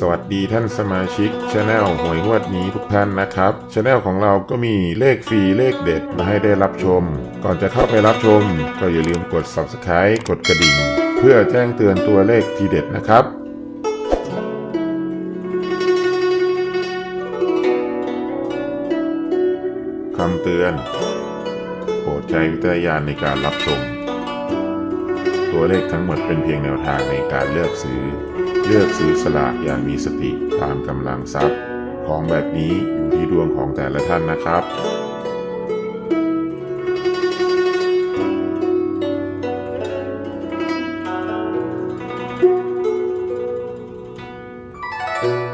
สวัสดีท่านสมาชิกช anel หวยงวดนี้ทุกท่านนะครับช anel ของเราก็มีเลขฟรีเลขเด็ดมาให้ได้รับชม ก่อนจะเข้าไปรับชม ก็อย่าลืมกด subscribe กดกระดิ่ง เพื่อแจ้งเตือนตัวเลขทีเด็ดนะครับคำเตือน โปรดใช้วิจารณญาณในการรับชม ตัวเลขทั้งหมดเป็นเพียงแนวทางในการเลือกซื้อ เลือกซื้อสลากอย่างมีสติตามกำลังทรัพย์ ของแบบนี้อยู่ที่ดวงของแต่ละท่านนะครับส